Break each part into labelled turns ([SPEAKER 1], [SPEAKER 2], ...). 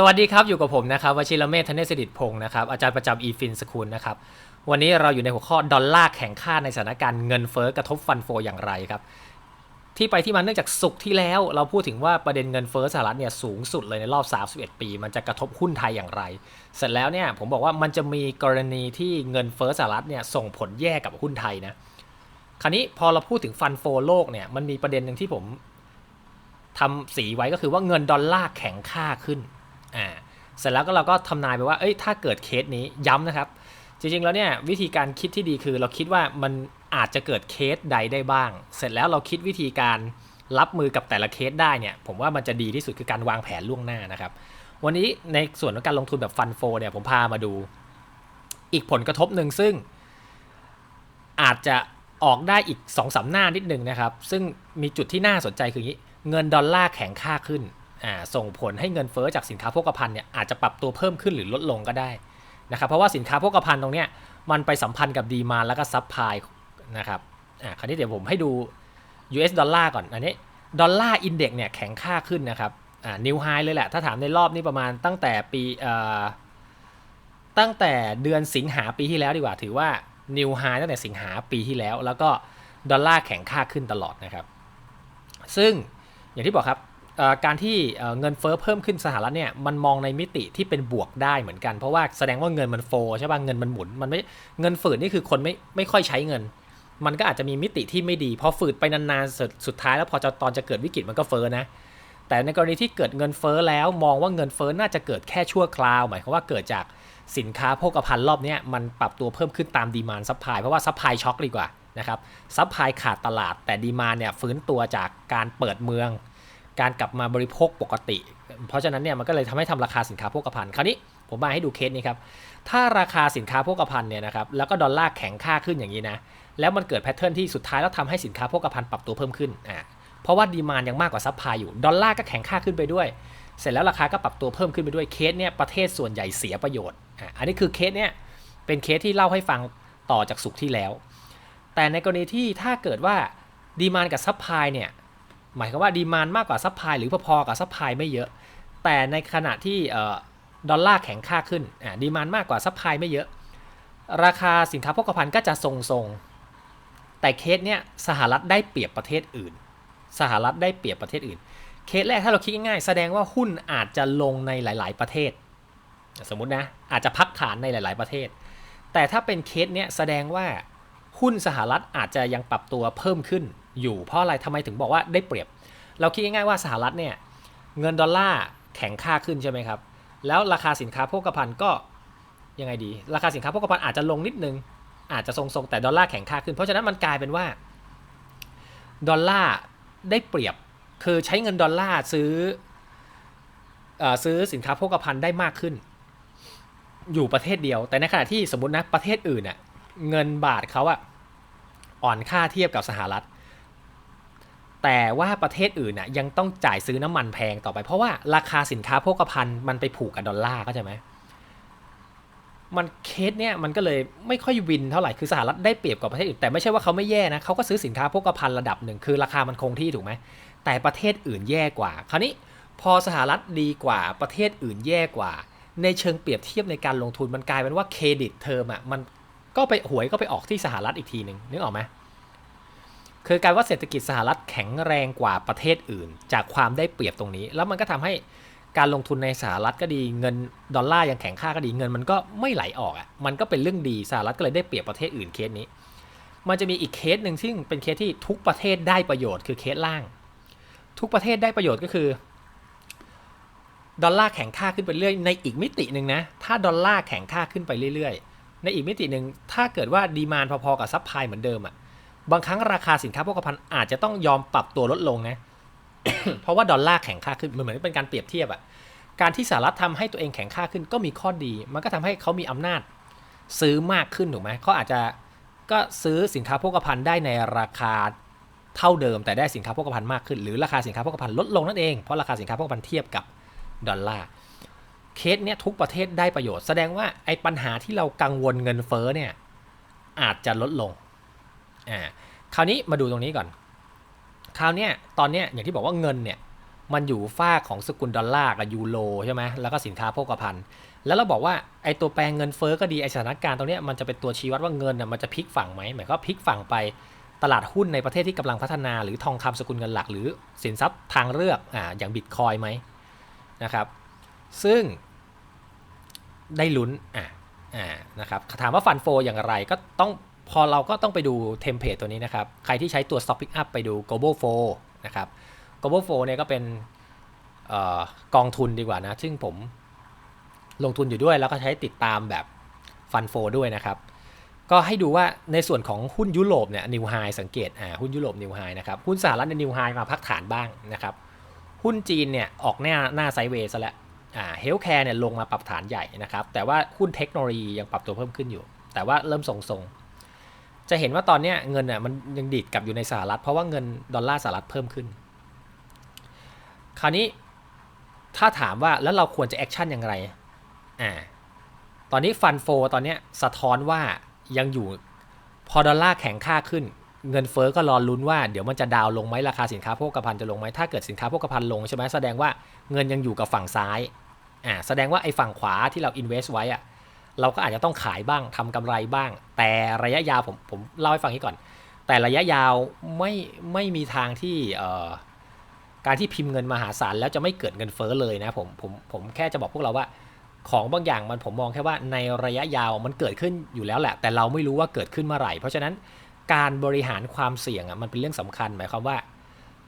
[SPEAKER 1] สวัสดีครับ อยู่กับผมนะครับวชิรเมธธเนศดิตพงศ์นะครับ อาจารย์ประจำอีฟินสคูลนะครับ วันนี้เราอยู่ในหัวข้อดอลลาร์แข่งค่าในสถานการณ์เงินเฟ้อกระทบฟันโฟอย่างไรครับ ที่ไปที่มาเนื่องจากสุกร์ที่แล้ว เราพูดถึงว่าประเด็นเงินเฟ้อสหรัฐเนี่ยสูงสุดเลยในรอบ 31 ปี มันจะกระทบหุ้นไทยอย่างไร เสร็จแล้วเนี่ยผมบอกว่ามันจะมีกรณีที่เงินเฟ้อสหรัฐเนี่ยส่งผลแย่กับหุ้นไทยนะคราวนี้พอเราพูดถึงฟันโฟโลกเนี่ยมันมีประเด็นหนึ่งที่ผมทำสีไว้ก็คือว่าเงินดอลลาร์แข็งค่าขึ้น อ่าเสร็จแล้วก็เราก็ทำนายไปว่าเอ้ยถ้าเกิดเคสนี้ย้ำนะครับ จริงๆแล้วเนี่ยวิธีการคิดที่ดีคือเราคิดว่ามันอาจจะเกิดเคสใดได้บ้าง เสร็จแล้วเราคิดวิธีการรับมือกับแต่ละเคสได้เนี่ย ผมว่ามันจะดีที่สุดคือการวางแผนล่วงหน้านะครับ วันนี้ในส่วนของการลงทุนแบบฟันโฟเนี่ยผมพามาดู อีกผลกระทบหนึ่งซึ่ง อาจจะออกได้อีก2อสาหน้านิดนึงนะครับ ซึ่งมีจุดที่น่าสนใจคืออย่างนี้ เงินดอลลาร์แข็งค่าขึ้น ส่งผลให้เงินเฟ้อจากสินค้าโภคภัณฑ์เนี่ยอาจจะปรับตัวเพิ่มขึ้นหรือลดลงก็ได้นะครับเพราะว่าสินค้าโภคภัณฑ์ตรงเนี้ยมันไปสัมพันธ์กับดีมาแล้วก็ซับพลายนะครับอ่าคราวนี้เดี๋ยวผมให้ดู US ดอลลาร์ก่อนอันนี้ดอลลาร์อินเด็กเนี่ยแข็งค่าขึ้นนะครับอ่านิวไฮเลยแหละ ถ้าถามในรอบนี้ประมาณตั้งแต่ปีเอ่อตั้งแต่เดือนสิงหาปีที่แล้วดีกว่า ถือว่านิวไฮตั้งแต่สิงหาปีที่แล้ว แล้วก็ดอลลาร์แข็งค่าขึ้นตลอดนะครับ ซึ่งอย่างที่บอกครับ การที่เงินเฟ้อเพิ่มขึ้นสหรัฐเนี่ยมันมองในมิติที่เป็นบวกได้เหมือนกัน เพราะว่าแสดงว่าเงินมันโฟใช่ป่ะเงินมันหมุนมันไม่เงินฝืดนี่คือคนไม่ไม่ค่อยใช้เงิน มันก็อาจจะมีมิติที่ไม่ดีพอฝืดไปนานๆสุดสุดท้ายแล้วพอจะตอนจะเกิดวิกฤตมันก็เฟ้อนะแต่ในกรณีที่เกิดเงินเฟ้อแล้วมองว่าเงินเฟ้อน่าจะเกิดแค่ชั่วคราวหมายความว่าเกิดจากสินค้าโภคภัณฑ์รอบนี้มันปรับตัวเพิ่มขึ้นตามดีมานซัพพลายเพราะว่าซัพพลายช็อคดีกว่านะครับซัพพลายขาดตลาดแต่ดีมานเนี่ยฟื้นตัวจากการเปิดเมือง การกลับมาบริโภคปกติ เพราะฉะนั้นเนี่ยมันก็เลยทำให้ทำราคาสินค้าโภคภัณฑ์คราวนี้ผมมาให้ดูเคสนี้ครับ ถ้าราคาสินค้าโภคภัณฑ์เนี่ยนะครับ แล้วก็ดอลลาร์แข็งค่าขึ้นอย่างนี้นะ แล้วมันเกิดแพทเทิร์นที่สุดท้ายแล้วทำให้สินค้าโภคภัณฑ์ปรับตัวเพิ่มขึ้น อ่า เพราะว่าดีมานยังมากกว่าซัพพลายอยู่ ดอลลาร์ก็แข็งค่าขึ้นไปด้วย เสร็จแล้วราคาก็ปรับตัวเพิ่มขึ้นไปด้วย เคสเนี่ยประเทศส่วนใหญ่เสียประโยชน์ อ่าอันนี้คือเคสเนี่ยเป็นเคสที่เล่าให้ฟังต่อจากสุขที่แล้ว แต่ในกรณีที่ถ้าเกิดว่าดีมานกับซัพพลายเนี่ย หมายความว่าดีมานมากกว่าซัพพลายหรือพอๆกับซัพพลายไม่เยอะ แต่ในขณะที่ดอลลาร์แข็งค่าขึ้นดีมานมากกว่าซัพพลายไม่เยอะ ราคาสินค้าโภคภัณฑ์ก็จะทรงๆ แต่เคสเนี้ยสหรัฐได้เปรียบประเทศอื่น สหรัฐได้เปรียบประเทศอื่น เคสแรกถ้าเราคิดง่ายๆ แสดงว่าหุ้นอาจจะลงในหลาย ๆ ประเทศ สมมตินะอาจจะพักฐานในหลาย ๆ ประเทศ แต่ถ้าเป็นเคสเนี้ยแสดงว่าหุ้นสหรัฐอาจจะยังปรับตัวเพิ่มขึ้น อยู่เพราะอะไรทำไมถึงบอกว่าได้เปรียบ เราคิดง่ายๆว่าสหรัฐเนี่ยเงินดอลลาร์แข็งค่าขึ้นใช่ไหมครับ แล้วราคาสินค้าโภคภัณฑ์ก็ยังไงดี ราคาสินค้าโภคภัณฑ์อาจจะลงนิดนึง อาจจะทรงๆแต่ดอลลาร์แข็งค่าขึ้น เพราะฉะนั้นมันกลายเป็นว่าดอลลาร์ได้เปรียบคือใช้เงินดอลลาร์ซื้ออซื้อสินค้าโภคภัณฑ์ได้มากขึ้น อยู่ประเทศเดียว แต่ในขณะที่สมมตินะประเทศอื่นเน่ะเงินบาทเขาอะอ่อนค่าเทียบกับสหรัฐ แต่ว่าประเทศอื่นน่ะยังต้องจ่ายซื้อน้ำมันแพงต่อไป เพราะว่าราคาสินค้าโภคภัณฑ์มันไปผูกกับดอลลาร์เข้าใจไหมมันเคสเนี่ยมันก็เลยไม่ค่อยวินเท่าไหร่คือสหรัฐได้เปรียบกว่าประเทศอื่นแต่ไม่ใช่ว่าเขาไม่แย่นะเขาก็ซื้อสินค้าโภคภัณฑ์ระดับหนึ่งคือราคามันคงที่ถูกไหมแต่ประเทศอื่นแย่กว่า คราวนี้พอสหรัฐดีกว่าประเทศอื่นแย่กว่า ในเชิงเปรียบเทียบในการลงทุนมันกลายเป็นว่าเครดิตเทอมอะมันก็ไปหวยก็ไปออกที่สหรัฐอีกทีหนึ่งนึกออกไหม คือการว่าเศรษฐกิจสหรัฐแข็งแรงกว่าประเทศอื่น จากความได้เปรียบตรงนี้ แล้วมันก็ทำให้การลงทุนในสหรัฐก็ดีเงินดอลลาร์ยังแข็งค่าก็ดีเงินมันก็ไม่ไหลออกอะมันก็เป็นเรื่องดีสหรัฐก็เลยได้เปรียบประเทศอื่นเคสนี้ มันจะมีอีกเคสหนึ่งซึ่งเป็นเคสที่ทุกประเทศได้ประโยชน์คือเคสล่าง ทุกประเทศได้ประโยชน์ก็คือดอลลาร์แข็งค่าขึ้นไปเรื่อยในอีกมิติหนึ่งนะถ้าดอลลาร์แข็งค่าขึ้นไปเรื่อยๆ ในอีกมิติหนึ่งถ้าเกิดว่าดีมานพอๆกับซัพพลายเหมือนเดิมอะ บางครั้งราคาสินค้าโภคภัณฑ์อาจจะต้องยอมปรับตัวลดลงนะ เพราะว่าดอลลาร์แข็งค่าขึ้นมันเหมือนเป็นการเปรียบเทียบอะการที่สหรัฐทำให้ตัวเองแข็งค่าขึ้นก็มีข้อดี มันก็ทำให้เขามีอำนาจซื้อมากขึ้นถูกไหมเขาอาจจะก็ซื้อสินค้าโภคภัณฑ์ได้ในราคาเท่าเดิม แต่ได้สินค้าโภคภัณฑ์มากขึ้น หรือราคาสินค้าโภคภัณฑ์ลดลงนั่นเองเพราะราคาสินค้าโภคภัณฑ์เทียบกับดอลลาร์เคสเนี้ยทุกประเทศได้ประโยชน์ แสดงว่าไอ้ปัญหาที่เรากังวลเงินเฟ้อเนี่ยอาจจะลดลง อ่าคราวนี้มาดูตรงนี้ก่อน คราวเนี้ยตอนเนี้ยอย่างที่บอกว่าเงินเนี่ยมันอยู่ฝ้ากของสกุลดอลลาร์กับยูโรใช่ไหมแล้วก็สินค้าโภคภัณฑ์ แล้วเราบอกว่าไอ้ตัวแปลงเงินเฟ้อก็ดีไอ้สถานการณ์ตรงเนี้ยมันจะเป็นตัวชี้วัดว่าเงินน่ะมันจะพลิกฝั่งไหมหมายความพลิกฝั่งไปตลาดหุ้นในประเทศที่กำลังพัฒนา หรือทองคำสกุลเงินหลัก หรือสินทรัพย์ทางเลือกอ่าอย่างบิตคอยไหมนะครับ ซึ่งได้ลุ้นอ่าอ่านะครับถามว่าฟันโฟอย่างไรก็ต้อง พอเราก็ต้องไปดูเทมเพลตตัวนี้นะครับ ใครที่ใช้ตัว Stop Pick Up ไปดู Global f o นะครับ Global f o เนี่ยก็เป็นออกองทุนดีกว่านะ ซึ่งผมลงทุนอยู่ด้วยแล้วก็ใช้ติดตามแบบฟันโฟด้วยนะครับ ก็ให้ดูว่าในส่วนของหุ้นยุโรปเนี่ยนิวไฮสังเกตอ่าหุ้นยุโรปนิวไฮนะครับหุ้นสหรัฐในนิวไฮมาพักฐานบ้างนะครับ หุ้นจีนเนี่ยออกหน้าหน้าไซเวย์ซะแล้วอ่าเฮลท์แคร์เนี่ยลงมาปรับฐานใหญ่นะครับ แต่ว่าหุ้นเทคโนโลยียังปรับตัวเพิ่มขึ้นอยู่ แต่ว่าเริ่มทรงๆ จะเห็นว่าตอนนี้เงินอะมันยังดีดกลับอยู่ในสหรัฐ เพราะว่าเงินดอลลาร์สหรัฐเพิ่มขึ้น คราวนี้ถ้าถามว่าแล้วเราควรจะแอคชั่นอย่างไรอ่าตอนนี้ฟันโฟตอนนี้สะท้อนว่ายังอยู่พอดอลลาร์แข็งค่าขึ้น เงินเฟอ้อก็รอลุ้นว่าเดี๋ยวมันจะดาวน์ลงไหมราคาสินค้าโภคภัณฑ์จะลงไหมถ้าเกิดสินค้าโภคภัณฑ์ลงใช่ไหมแสดงว่าเงินยังอยู่กับฝั่งซ้ายอ่าแสดงว่าไอ้ฝั่งขวาที่เรา invest ไว้อะ เราก็อาจจะต้องขายบ้างทำกำไรบ้าง แต่ระยะยาวผมผมเล่าให้ฟังนี้ก่อน แต่ระยะยาวไม่ไม่มีทางที่เอ่อการที่พิมพ์เงินมหาศาลแล้วจะไม่เกิดเงินเฟ้อเลยนะผมผมผมแค่จะบอกพวกเราว่าของบางอย่างมันผมมองแค่ว่าในระยะยาวมันเกิดขึ้นอยู่แล้วแหละ แต่เราไม่รู้ว่าเกิดขึ้นเมื่อไหร่ เพราะฉะนั้นการบริหารความเสี่ยงอะมันเป็นเรื่องสำคัญหมายความว่า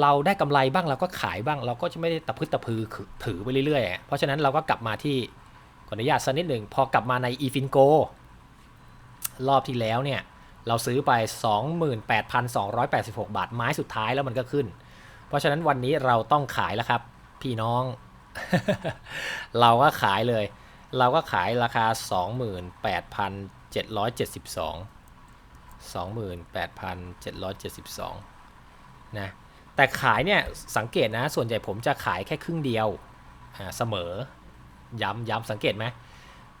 [SPEAKER 1] เราได้กำไรบ้างเราก็ขายบ้าง เราก็จะไม่ได้ตะพึดตะพือถือไปเรื่อยๆ เพราะฉะนั้นเราก็กลับมาที่ ออนุญาตสักนิดหนึ่งพอกลับมาใน e f i n c o รอบที่แล้วเนี่ย เราซื้อไป 28,286 บาท ไม้สุดท้ายแล้วมันก็ขึ้น เพราะฉะนั้นวันนี้เราต้องขายแล้วครับ พี่น้อง เราก็ขายเลย เราก็ขายราคา 28,772 28,772 นะแต่ขายเนี่ยสังเกตนะส่วนใหญ่ผมจะขายแค่ครึ่งเดียวเสมอ ย้ำย้ำสังเกตไหม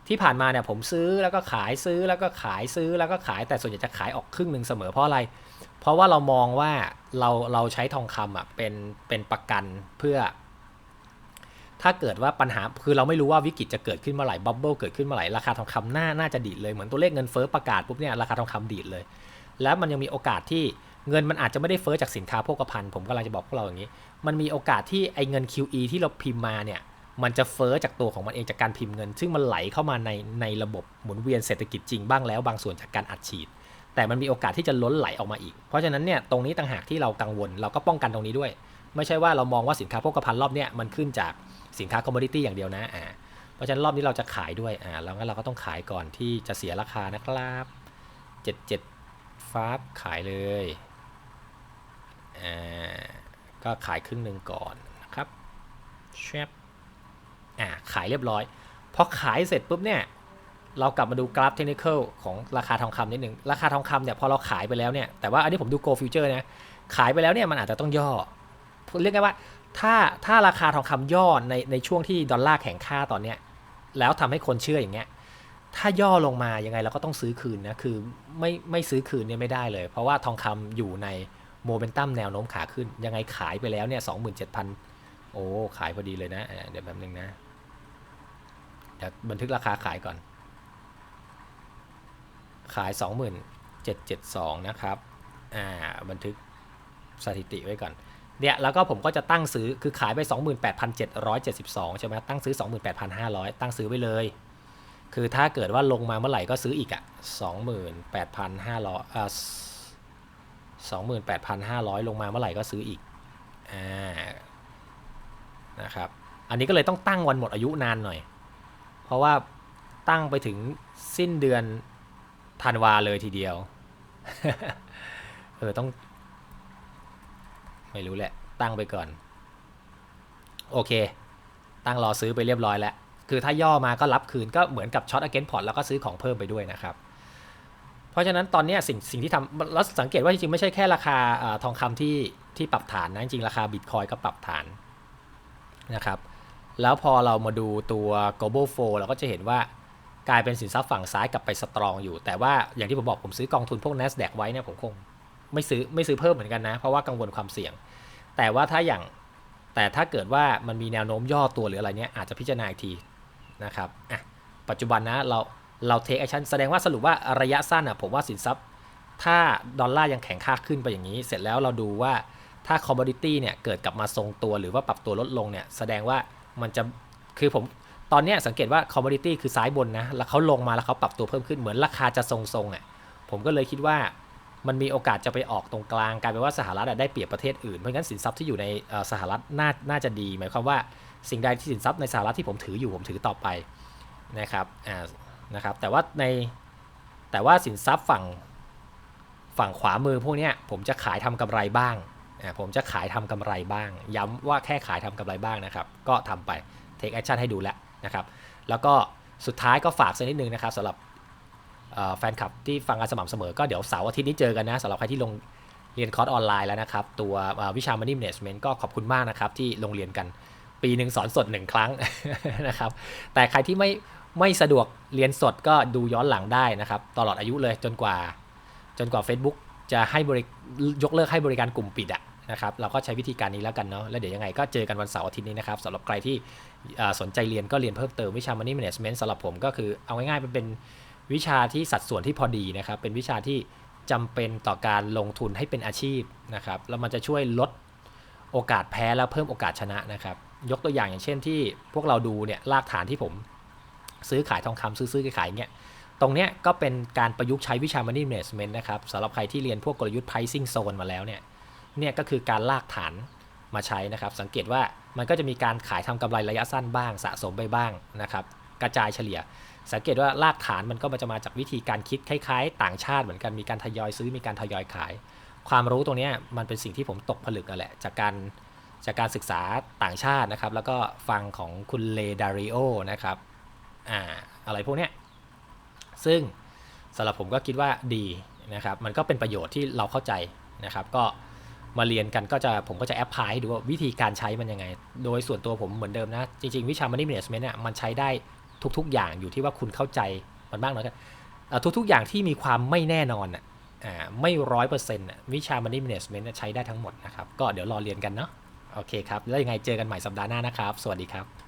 [SPEAKER 1] ที่ผ่านมาเนี่ยผมซื้อแล้วก็ขายซื้อแล้วก็ขายซื้อแล้วก็ขายแต่ส่วนใหญ่จะขายออกครึ่งหนึ่งเสมอเพราะอะไร เพราะว่าเรามองว่าเราเราใช้ทองคำอะเป็นเป็นประกันเพื่อ ถ้าเกิดว่าปัญหาคือเราไม่รู้ว่าวิกฤตจะเกิดขึ้นเมื่อไหร่บับเบิลเกิดขึ้นเมื่อไหร่ราคาทองคำน่าน่าจะดีดเลยเหมือนตัวเลขเงินเฟ้อประกาศปุ๊บเนี่ยราคาทองคำดีดเลย แล้วมันยังมีโอกาสที่เงินมันอาจจะไม่ได้เฟ้อจากสินค้าโภคภัณฑ์ผมกำลังจะบอกพวกเราอย่างนี้ มันมีโอกาสที่ไอ้เงิน QE ที่เราพิมพ์มาเนี่ย มันจะเฟ้อจากตัวของมันเองจากการพิมพ์เงิน ซึ่งมันไหลเข้ามาในในระบบหมุนเวียนเศรษฐกิจจริงบ้างแล้ว บางส่วนจากการอัดฉีด แต่มันมีโอกาสที่จะล้นไหลออกมาอีก เพราะฉะนั้นเนี่ยตรงนี้ต่างหากที่เรากังวล เราก็ป้องกันตรงนี้ด้วย ไม่ใช่ว่าเรามองว่าสินค้าโภคภัณฑ์รอบเนี้ยมันขึ้นจากสินค้าคอมมอดิตี้อย่างเดียวนะอ่าเพราะฉะนั้นรอบนี้เราจะขายด้วยอ่าแล้วงั้นเราก็ต้องขายก่อนที่จะเสียราคานะครับ77ฟาบขายเลยอ่าก็ขายครึ่งหนึ่งก่อนนะครับแชป อ่าขายเรียบร้อยพอขายเสร็จปุ๊บเนี่ยเรากลับมาดูกราฟเทคนิคของราคาทองคำนิดหนึ่งราคาทองคำเนี่ยพอเราขายไปแล้วเนี่ยแต่ว่าอันนี้ผมดู Go Future นะขายไปแล้วเนี่ยมันอาจจะต้องย่อเรียกง่ายว่าถ้าถ้าราคาทองคำย่อในในช่วงที่ดอลลาร์แข็งค่าตอนเนี้ยแล้วทำให้คนเชื่ออย่างเงี้ยถ้าย่อลงมายังไงเราก็ต้องซื้อคืนนะคือไม่ไม่ซื้อคืนเนี่ยไม่ได้เลย เพราะว่าทองคำอยู่ในโมเมนตัมแนวโน้มขาขึ้น ยังไงขายไปแล้วเนี่ยสองหมื่นเจ็ดพันโอ้ขายพอดีเลยนะเดี๋ยวแป๊บนึงนะ ดี๋ยวบันทึกราคาขายก่อน ขาย2772 นะครับ อ่า บันทึกสถิติไว้ก่อน เนี่ย แล้วก็ผมก็จะตั้งซื้อ คือขายไป 28,772 ใช่ไหมตั้งซื้อ 28,500 ตั้งซื้อไว้เลย คือถ้าเกิดว่าลงมาเมื่อไหร่ก็ซื้ออีกอะ28,500อ่า28,500 ลงมาเมื่อไหร่ก็ซื้ออีก อ่า นะครับ อันนี้ก็เลยต้องตั้งวันหมดอายุนานหน่อย ราะว่าตั้งไปถึงสิ้นเดือนธันวาเลยทีเดียว เออต้อง ไม่รู้แหละ ตั้งไปก่อน โอเค ตั้งรอซื้อไปเรียบร้อยแล้ว คือถ้าย่อมาก็รับคืนก็เหมือนกับช็อตอเกนพอร์ตแล้วก็ซื้อของเพิ่มไปด้วยนะครับ เพราะฉะนั้นตอนนี้สิ่งสิ่งที่ทำแล้วสังเกตว่าจริงๆ ไม่ใช่แค่ราคาอาทองคำที่ที่ปรับฐานนะ จริงๆ ราคาบิตคอยก็ปรับฐานนะครับ แล้วพอเรามาดูตัว global flow เราก็จะเห็นว่ากลายเป็นสินทรัพย์ฝั่งซ้ายกลับไปสตรองอยู่ แต่ว่าอย่างที่ผมบอกผมซื้อกองทุนพวก NASDAQ ไว้เนี่ยผมคงไม่ซื้อไม่ซื้อเพิ่มเหมือนกันนะ เพราะว่ากังวลความเสี่ยง แต่ว่าถ้าอย่างแต่ถ้าเกิดว่ามันมีแนวโน้มย่อตัวหรืออะไรเนี้ยอาจจะพิจารณาอีกทีนะครับอะปัจจุบันนะเราเราเทคแอคชั่นแสดงว่าสรุปว่าระยะสั้นอะผมว่าสินทรัพย์ ถ้าดอลลาร์ยังแข็งค่าขึ้นไปอย่างนี้ เสร็จแล้วเราดูว่าถ้าคอมมอดิตี้เนี่ยเกิดกลับมาทรงตัวหรือว่าปรับตัวลดลงเนี่ยแสดงว่า มันจะคือผมตอนนี้สังเกตว่าคอมมอดิตี้คือซ้ายบนนะ แล้วเขาลงมาแล้วเขาปรับตัวเพิ่มขึ้นเหมือนราคาจะทรงๆอะผมก็เลยคิดว่ามันมีโอกาสจะไปออกตรงกลางกลายเป็นว่าสหรัฐได้เปรียบประเทศอื่น เพราะงั้นสินทรัพย์ที่อยู่ในสหรัฐน่าน่าจะดี หมายความว่าสิ่งใดที่สินทรัพย์ในสหรัฐที่ผมถืออยู่ผมถือต่อไปนะครับอ่านะครับแต่ว่าในแต่ว่าสินทรัพย์ฝั่งฝั่งขวามือพวกนี้ผมจะขายทำกำไรบ้าง ผมจะขายทำกำไรบ้าง ย้ำว่าแค่ขายทำกำไรบ้างนะครับ ก็ทำไป take action ให้ดูแล้วนะครับ แล้วก็สุดท้ายก็ฝากสักนิดนึงนะครับสำหรับแฟนคลับที่ฟังกันสม่ำเสมอ ก็เดี๋ยวเสาร์อาทิตย์นี้เจอกันนะสำหรับใครที่ลงเรียนคอร์สออนไลน์แล้วนะครับ ตัววิชา Money Management ก็ขอบคุณมากนะครับ ที่ลงเรียนกันปีหนึ่งสอนสดหนึ่งครั้งนะครับ แต่ใครที่ไม่ไม่สะดวกเรียนสดก็ดูย้อนหลังได้นะครับ ตลอดอายุเลยจนกว่า จนกว่า Facebook จะให้บริยกเลิกให้บริการกลุ่มปิดอะ นะครับเราก็ใช้วิธีการนี้แล้วกันเนาะแล้วเดี๋ยวยังไงก็เจอกันวันเสาร์อาทิตย์นี้นะครับสำหรับใครที่สนใจเรียนก็เรียนเพิ่มเติมวิชา Money Management สำหรับผมก็คือเอาง่ายๆมันเป็นวิชาที่สัดส่วนที่พอดีนะครับ เป็นวิชาที่จำเป็นต่อการลงทุนให้เป็นอาชีพนะครับแล้วมันจะช่วยลดโอกาสแพ้แล้วเพิ่มโอกาสชนะนะครับ ยกตัวอย่างอย่างเช่นที่พวกเราดูเนี่ยรากฐานที่ผม ซื้อขายทองคำซื้อซื้อขายๆเนี่ยตรงเนี้ยก็เป็นการประยุกต์ใช้วิชา Money Management นะครับสำหรับใครที่เรียนพวกกลยุทธ์ pricing zone มาแล้วเนี่ย เนี่ยก็คือการลากฐานมาใช้นะครับ สังเกตว่ามันก็จะมีการขายทำกำไรระยะสั้นบ้างสะสมไปบ้างนะครับกระจายเฉลี่ย สังเกตว่ารากฐานมันก็จะมาจากวิธีการคิดคล้ายๆ ต่างชาติเหมือนกันมีการทยอยซื้อมีการทยอยขาย ความรู้ตรงนี้มันเป็นสิ่งที่ผมตกผลึกนั่นแหละจากการจากการศึกษาต่างชาตินะครับ แล้วก็ฟังของคุณเลดาริโอนะครับอ่าอะไรพวกเนี้ยซึ่งสำหรับผมก็คิดว่าดีนะครับ มันก็เป็นประโยชน์ที่เราเข้าใจนะครับ ก็ มาเรียนกันก็จะผมก็จะแอปพลายให้ดูว่าวิธีการใช้มันยังไง โดยส่วนตัวผมเหมือนเดิมนะ จริง ๆ วิชา Money Management เนี่ยมันใช้ได้ทุก ๆ อย่างอยู่ที่ว่าคุณเข้าใจมันมากน้อยกันทุกๆ อย่างที่มีความไม่แน่นอนอะอ่าไม่ร้อยเปอร์เซ็นต์วิชา Money Management ใช้ได้ทั้งหมดนะครับ ก็เดี๋ยวรอเรียนกันเนาะโอเคครับ แล้วยังไงเจอกันใหม่สัปดาห์หน้านะครับ สวัสดีครับ